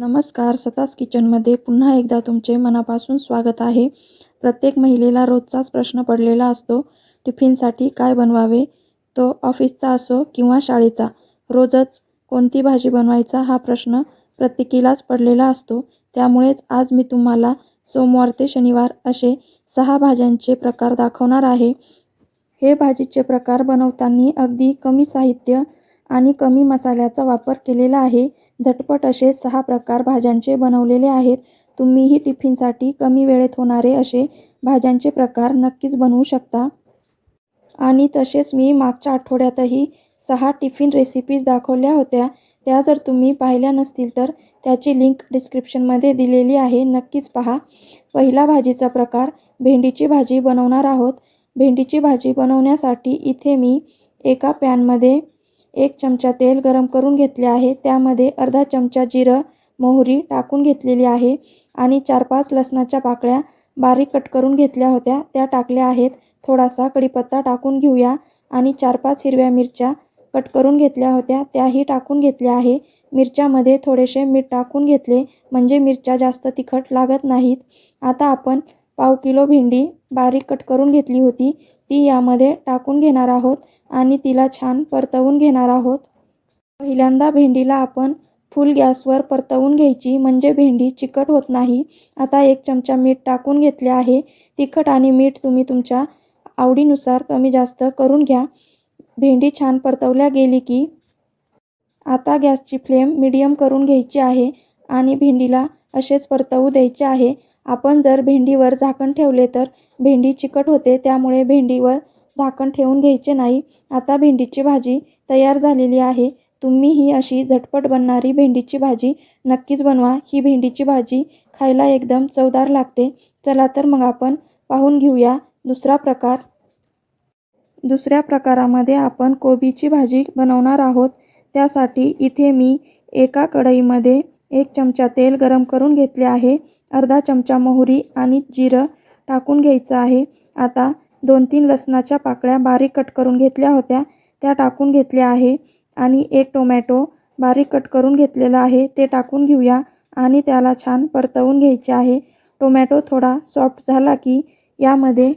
नमस्कार सतास किचनमध्ये पुन्हा एकदा तुमचे मनापासून स्वागत आहे. प्रत्येक महिलेला रोजचाच प्रश्न पडलेला असतो टिफिनसाठी काय बनवावे? तो ऑफिसचा असो किंवा शाळेचा रोजच कोणती भाजी बनवायचा हा प्रश्न प्रत्येकीलाच पडलेला असतो. त्यामुळेच आज मी तुम्हाला सोमवार ते शनिवार असे सहा भाज्यांचे प्रकार दाखवणार आहे. हे भाजीचे प्रकार बनवताना अगदी कमी साहित्य आणि कमी मसाल्याचा वापर केलेला आहे. झटपट असे सहा प्रकार भाज्यांचे बनवलेले आहेत. तुम्हीही टिफिनसाठी कमी वेळेत होणारे असे भाज्यांचे प्रकार नक्कीच बनवू शकता. आणि तसेच मी मागच्या आठवड्यातही सहा टिफिन रेसिपीज दाखवल्या होत्या. त्या जर तुम्ही पाहिल्या नसतील तर त्याची लिंक डिस्क्रिप्शनमध्ये दिलेली आहे. नक्कीच पहा. पहिला भाजीचा प्रकार भेंडीची भाजी बनवणार आहोत. भेंडीची भाजी बनवण्यासाठी इथे मी एका पॅनमध्ये एक चमचा तेल गरम करून घेतले आहे. त्यामध्ये अर्धा चमचा जिरं मोहरी टाकून घेतलेली आहे आणि चार पाच लसणाच्या पाकळ्या बारीक कट करून घेतल्या होत्या. त्या टाकल्या आहेत. थोडासा कढीपत्ता टाकून घेऊया आणि चार पाच हिरव्या मिरच्या कट करून घेतल्या होत्या. त्याही टाकून घेतल्या आहे. मिरच्यामध्ये थोडेसे मीठ टाकून घेतले म्हणजे मिरच्या जास्त तिखट लागत नाहीत. आता आपण पाव किलो भेंडी बारीक कट करून घेतली होती. ती यामध्ये टाकून घेणार आहोत. आणि तिला छान परतवून घेणार आहोत. पहिल्यांदा भेंडीला आपण फुल गॅसवर परतवून घ्यायची म्हणजे भेंडी चिकट होत नाही. आता एक चमचा मीठ टाकून घेतले आहे. तिखट आणि मीठ तुम्ही तुमच्या आवडीनुसार कमी जास्त करून घ्या. भेंडी छान परतवल्या गेली की आता गॅसची फ्लेम मिडियम करून घ्यायची आहे आणि भेंडीला असेच परतवू द्यायचे आहे. आपण जर भेंडीवर झाकण ठेवले तर भेंडी चिकट होते त्यामुळे भेंडीवर झाकण ठेवून घ्यायचे नाही. आता भेंडीची भाजी तयार झालेली आहे. तुम्ही ही अशी झटपट बनणारी भेंडीची भाजी नक्कीच बनवा. ही भेंडीची भाजी खायला एकदम चवदार लागते. चला तर मग आपण पाहून घेऊया दुसरा प्रकार. दुसऱ्या प्रकारामध्ये आपण कोबीची भाजी बनवणार आहोत. त्यासाठी इथे मी एका कढईमध्ये एक चमचा तेल गरम करून घेतले आहे. अर्धा चमचा मोहरी आणि जिरं टाकून घ्यायचं आहे. आता दोन तीन लसणाच्या पाकळ्या बारीक कट करून घेतल्या होत्या. त्या टाकून घेतल्या आहे आणि एक टोमॅटो बारीक कट करून घेतलेला आहे. ते टाकून घेऊया आणि त्याला छान परतवून घ्यायचे आहे. टोमॅटो थोडा सॉफ्ट झाला की यामध्ये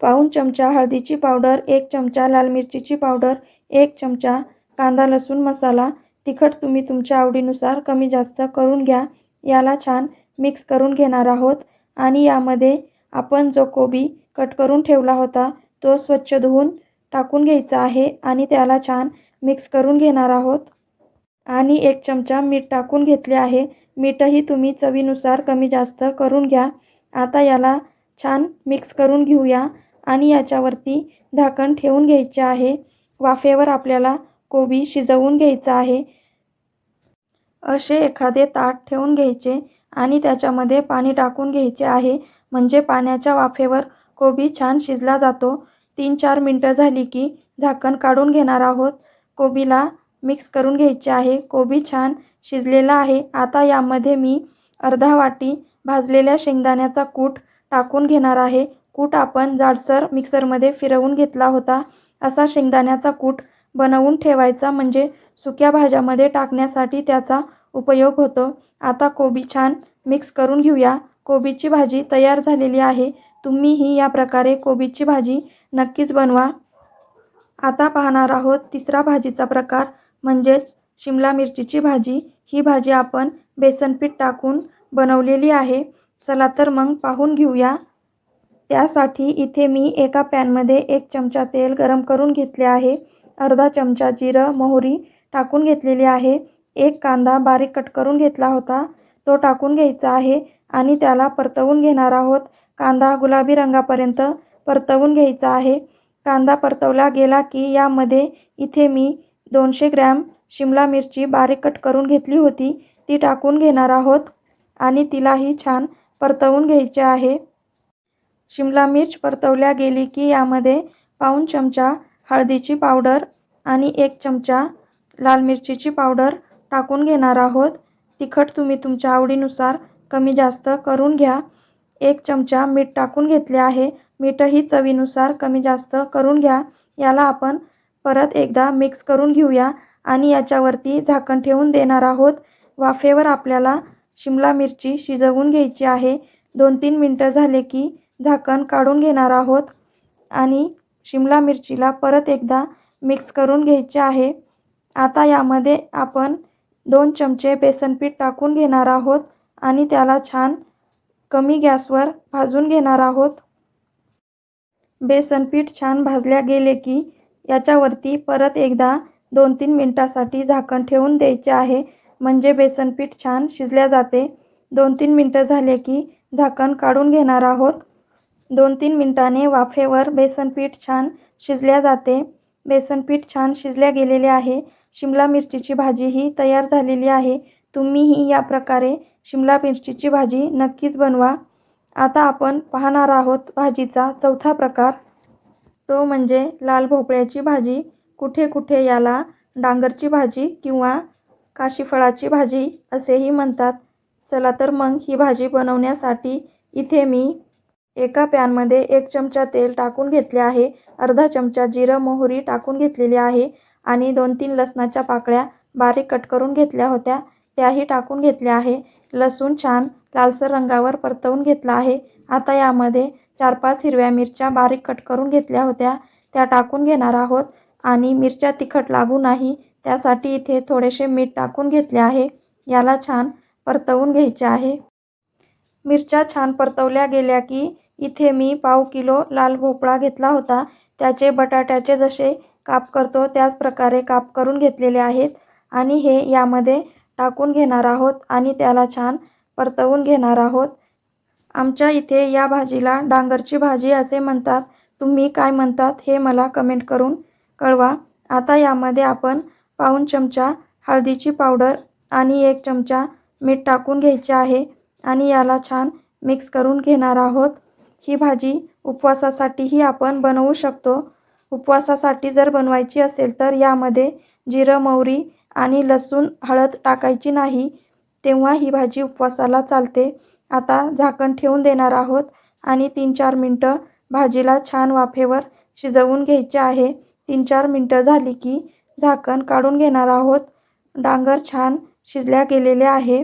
पाऊण चमचा हळदीची पावडर एक चमचा लाल मिरचीची पावडर एक चमचा कांदा लसूण मसाला. तिखट तुम्ही तुमच्या आवडीनुसार कमी जास्त करून घ्या. याला छान मिक्स करून घेणार आहोत. आणि यामध्ये आपण जो कोबी कट करून ठेवला होता. तो स्वच्छ धुवून टाकून घ्यायचा आहे आणि त्याला छान मिक्स करून घेणार आहोत. आणि एक चमचा मीठ टाकून घेतले आहे. मीठही तुम्ही चवीनुसार कमी जास्त करून घ्या. आता याला छान मिक्स करून घेऊया आणि याच्यावरती झाकण ठेवून घ्यायचे आहे. वाफेवर आपल्याला कोबी शिजवून घ्यायचा आहे. असे एखादे ताट ठेवून घ्यायचे आणि त्याच्यामध्ये पाणी टाकून घ्यायचे आहे. म्हणजे पाण्याच्या वाफेवर कोबी छान शिजला जातो. तीन चार मिनटं झाली की झाकण काढून घेणार आहोत. कोबीला मिक्स करून घ्यायचे आहे. कोबी छान शिजलेला आहे. आता यामध्ये मी अर्धा वाटी भाजलेल्या शेंगदाण्याचा कूट टाकून घेणार आहे. कूट आपण जाडसर मिक्सरमध्ये फिरवून घेतला होता. असा शेंगदाण्याचा कूट बनवून ठेवायचा म्हणजे सुक्या भाज्यामध्ये टाकण्यासाठी त्याचा उपयोग होतो. आता कोबी छान मिक्स करून घेऊया. कोबीची भाजी तयार झालेली आहे. तुम्हीही या प्रकारे कोबीची भाजी नक्कीच बनवा. आता पाहणार आहोत तिसरा भाजीचा प्रकार म्हणजेच शिमला मिरचीची भाजी. ही भाजी आपण बेसनपीठ टाकून बनवलेली आहे. चला तर मग पाहून घेऊया. त्यासाठी इथे मी एका पॅनमध्ये एक चमचा तेल गरम करून घेतले आहे. अर्धा चमचा जिरं मोहरी टाकून घेतलेली आहे. एक कांदा बारीक कट करून घेतला होता. तो टाकून घ्यायचा आहे आणि त्याला परतवून घेणार आहोत. कांदा गुलाबी रंगापर्यंत परतवून घ्यायचा आहे. कांदा परतवला गेला की यामध्ये इथे मी दोनशे ग्रॅम शिमला मिरची बारीक कट करून घेतली होती. ती टाकून घेणार आहोत आणि तिलाही छान परतवून घ्यायचे आहे. शिमला मिर्च परतवल्या गेली की यामध्ये पाऊण चमचा हळदीची पावडर आणि एक चमचा लाल मिरचीची पावडर टाकून घेणार आहोत. तिखट तुम्ही तुमच्या आवडीनुसार कमी जास्त करून घ्या. एक चमचा मीठ टाकून घेतले आहे. मीठही चवीनुसार कमी जास्त करून घ्या. याला आपण परत एकदा मिक्स करून घेऊया आणि याच्यावरती झाकण ठेवून देणार आहोत. वाफेवर आपल्याला शिमला मिरची शिजवून घ्यायची आहे. दोन तीन मिनटं झाले की झाकण काढून घेणार आहोत आणि शिमला मिरचीला परत एकदा मिक्स करून घ्यायचे आहे. आता यामध्ये आपण दोन चमचे बेसन पीठ टाकून घेणार आहोत आणि त्याला छान कमी गॅसवर भाजून घेणार आहोत. बेसन पीठ छान भाजल्या गेले की याच्यावरती परत एकदा दोन तीन मिनटासाठी झाकण ठेवून द्यायचे आहे. म्हणजे बेसन पीठ छान शिजल्या जाते. दोन तीन मिनटं झाले की झाकण काढून घेणार आहोत. दोन तीन मिनटाने वाफेवर बेसन पीठ छान शिजल्या जाते. बेसन पीठ छान शिजल्या गेलेले आहे. शिमला मिरचीची भाजी ही तयार झालेली आहे. तुम्हीही या प्रकारे शिमला मिरचीची भाजी नक्कीच बनवा. आता आपण पाहणार आहोत भाजीचा चौथा प्रकार. तो म्हणजे लाल भोपळ्याची भाजी. कुठे कुठे याला डांगरची भाजी किंवा काशीफळाची भाजी असेही म्हणतात. चला तर मग ही भाजी बनवण्यासाठी इथे मी एका पॅनमध्ये एक चमचा तेल टाकून घेतले आहे. अर्धा चमचा जिरं मोहरी टाकून घेतलेली आहे आणि दोन तीन लसणाच्या पाकळ्या बारीक कट करून घेतल्या होत्या. त्याही टाकून घेतल्या आहे. लसूण छान लालसर रंगावर परतवून घेतला आहे. आता यामध्ये चार पाच हिरव्या मिरच्या बारीक कट करून घेतल्या होत्या. त्या टाकून घेणार आहोत. आणि मिरच्या तिखट लागू नाही त्यासाठी इथे थोडेसे मीठ टाकून घेतले आहे. याला छान परतवून घ्यायचे आहे. मिरच्या छान परतवल्या गेल्या की इथे मी पाव किलो लाल भोपळा घेतला होता. त्याचे बटाट्याचे जसे काप करतो त्याच प्रकारे काप करून घेतलेले आहेत. आणि हे यामध्ये टाकून घेणार आहोत आणि त्याला छान परतवून घेणार आहोत. आमच्या इथे या भाजीला डांगरची भाजी असे म्हणतात. तुम्ही काय म्हणतात हे मला कमेंट करून कळवा. आता यामध्ये आपण पाऊण चमचा हळदीची पावडर आणि एक चमचा मीठ टाकून घ्यायचे आहे आणि याला छान मिक्स करून घेणार आहोत. ही भाजी उपवासासाठीही आपण बनवू शकतो. उपवासासाठी जर बनवायची असेल तर यामध्ये जिरं मोहरी आणि लसूण हळद टाकायची नाही तेव्हा ही भाजी उपवासाला चालते. आता झाकण ठेवून देणार आहोत आणि तीन चार मिनटं भाजीला छान वाफेवर शिजवून घ्यायचे आहे. तीन चार मिनटं झाली की झाकण काढून घेणार आहोत. डांगर छान शिजल्या गेलेले आहे.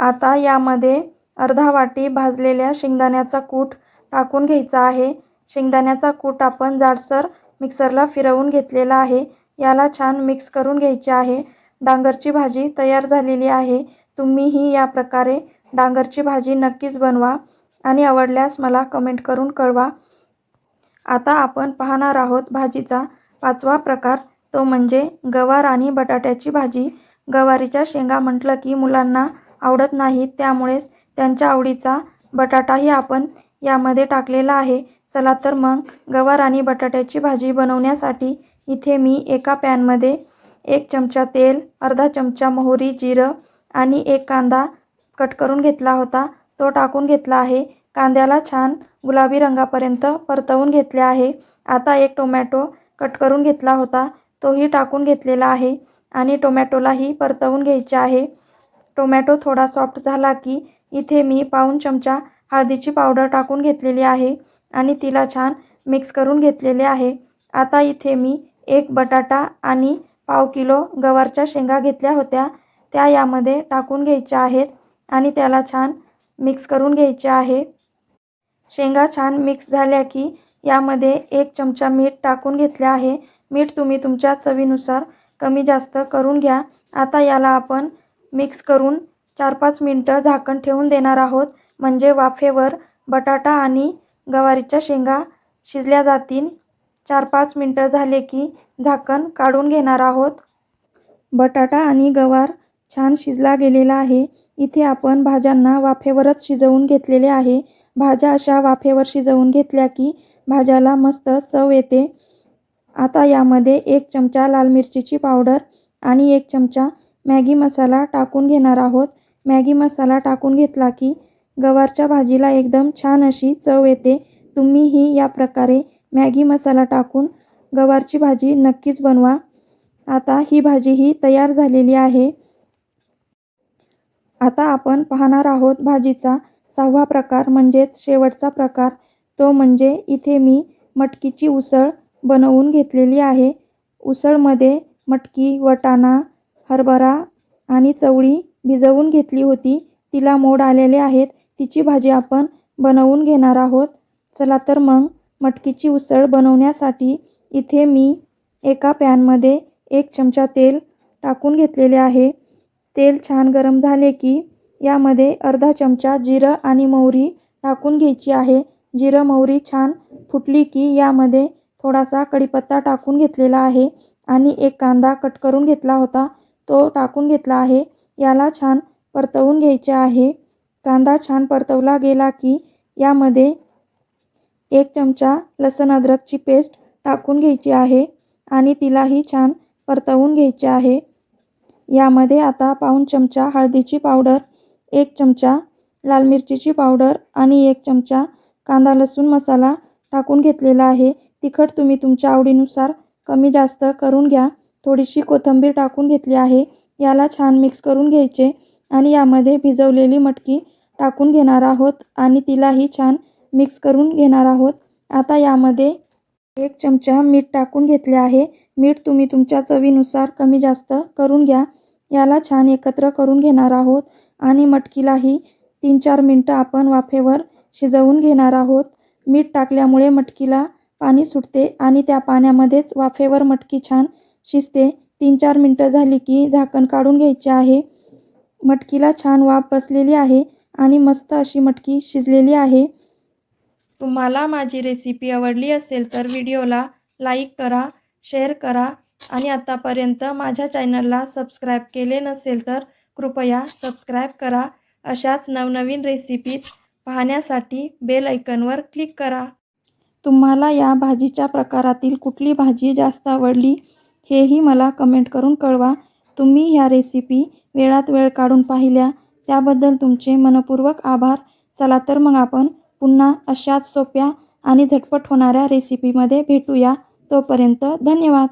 आता यामध्ये अर्धा वाटी भाजलेल्या शेंगदाण्याचा कूट टाकून घ्यायचा आहे. शेंगदाण्याचा कूट आपण जाडसर मिक्सरला फिरवून घेतलेला आहे. याला छान मिक्स करून घ्यायचे आहे. डांगरची भाजी तयार झालेली आहे. तुम्हीही या प्रकारे डांगरची भाजी नक्कीच बनवा आणि आवडल्यास मला कमेंट करून कळवा. आता आपण पाहणार आहोत भाजीचा पाचवा प्रकार. तो म्हणजे गवार आणि बटाट्याची भाजी. गवारीच्या शेंगा म्हटलं की मुलांना आवडत नाहीत त्यामुळेच त्यांच्या आवडीचा बटाटाही आपण यामध्ये टाकलेला आहे. चला तर मग गवार आणि बटाट्याची भाजी बनवण्यासाठी इथे मी एका पॅनमध्ये एक चमचा तेल अर्धा चमचा मोहरी जिरं आणि एक कांदा कट करून घेतला होता. तो टाकून घेतला आहे. कांद्याला छान गुलाबी रंगापर्यंत परतवून घेतले आहे. आता एक टोमॅटो कट करून घेतला होता. तोही टाकून घेतलेला आहे आणि टोमॅटोलाही परतवून घ्यायचे आहे. टोमॅटो थोडा सॉफ्ट झाला की इथे मी पाऊण चमचा हळदीची पावडर टाकून घेतलेली आहे आणि तिला छान मिक्स करून घेतलेले आहे. आता इथे मी एक बटाटा आणि पाव किलो गवारच्या शेंगा घेतल्या होत्या. त्या यामध्ये टाकून घ्यायच्या आहेत आणि त्याला छान मिक्स करून घ्यायचे आहे. शेंगा छान मिक्स झाल्या की यामध्ये एक चमचा मीठ टाकून घेतले आहे. मीठ तुम्ही तुमच्या चवीनुसार कमी जास्त करून घ्या. आता याला आपण मिक्स करून चार पाच मिनटं झाकण ठेवून देणार आहोत. म्हणजे वाफेवर बटाटा आणि गवारीच्या शेंगा शिजल्या जातील. चार पाच मिनटं झाले की झाकण काढून घेणार आहोत. बटाटा आणि गवार छान शिजला गेलेला आहे. इथे आपण भाज्यांना वाफेवरच शिजवून घेतलेले आहे. भाज्या अशा वाफेवर शिजवून घेतल्या की भाज्याला मस्त चव येते. आता यामध्ये एक चमचा लाल मिरचीची पावडर आणि एक चमचा मॅगी मसाला टाकून घेणार आहोत. मॅगी मसाला टाकून घेतला की गवारच्या भाजीला एकदम छान अशी चव येते. तुम्हीही या प्रकारे मॅगी मसाला टाकून गवारची भाजी नक्कीच बनवा. आता ही भाजी ही तयार झालेली आहे. आता आपण पाहणार आहोत भाजीचा सहावा प्रकार म्हणजेच शेवटचा प्रकार. तो म्हणजे इथे मी मटकीची उसळ बनवून घेतलेली आहे. उसळमध्ये मटकी वटाणा हरभरा आणि चवळी भिजवून घेतली होती. तिला मोड आलेले आहेत. तिची भाजी आपण बनवून घेणार आहोत. चला तर मग मटकीची उसळ बनवण्यासाठी इथे मी एका पॅनमध्ये एक चमचा तेल टाकून घेतलेले आहे. तेल छान गरम झाले की यामध्ये अर्धा चमचा जिरं आणि मोहरी टाकून घ्यायची आहे. जिरं मोहरी छान फुटली की यामध्ये थोडासा कढीपत्ता टाकून घेतलेला आहे आणि एक कांदा कट करून घेतला होता तो टाकून घेतला आहे. याला छान परतवून घ्यायचे आहे. कांदा छान परतवला गेला की यामध्ये एक चमचा लसण अद्रकची पेस्ट टाकून घ्यायची आहे आणि तिलाही छान परतवून घ्यायचे आहे. यामध्ये आता पाऊण चमचा हळदीची पावडर एक चमचा लाल मिरचीची पावडर आणि एक चमचा कांदा लसूण मसाला टाकून घेतलेला आहे. तिखट तुम्ही तुमच्या आवडीनुसार कमी जास्त करून घ्या. थोडीशी कोथिंबीर टाकून घेतली आहे. याला छान मिक्स करून घ्यायचे आणि यामध्ये भिजवलेली मटकी टाकून घेणार आहोत आणि तिलाही छान मिक्स करून घेणार आहोत. आता यामध्ये एक चमचा मीठ टाकून घेतले आहे. मीठ तुम्ही तुमच्या चवीनुसार कमी जास्त करून घ्या. याला छान एकत्र करून घेणार आहोत. आणि मटकीलाही तीन चार मिनटं आपण वाफेवर शिजवून घेणार आहोत. मीठ टाकल्यामुळे मटकीला पाणी सुटते आणि त्या पाण्यामध्येच वाफेवर मटकी छान शिजते. तीन चार मिनटं झाली की झाकण काढून घ्यायचे आहे. मटकीला छान वाफ बसलेली आहे आणि मस्त अशी मटकी शिजलेली आहे. तुम्हाला माझी रेसिपी आवडली असेल तर व्हिडिओला लाईक करा शेअर करा आणि आतापर्यंत माझ्या चॅनलला सबस्क्राईब केले नसेल तर कृपया सबस्क्राईब करा. अशाच नवनवीन रेसिपीज पाहण्यासाठी बेल ऐकनवर क्लिक करा. तुम्हाला या भाजीच्या प्रकारातील कुठली भाजी जास्त आवडली हेही मला कमेंट करून कळवा. तुम्ही ह्या रेसिपी वेळात वेळ काढून पाहिल्या त्याबद्दल तुमचे मनपूर्वक आभार. चला तर मग आपण पुन्हा अशाच सोप्या आणि झटपट होणाऱ्या रेसिपीमध्ये भेटूया. तोपर्यंत धन्यवाद.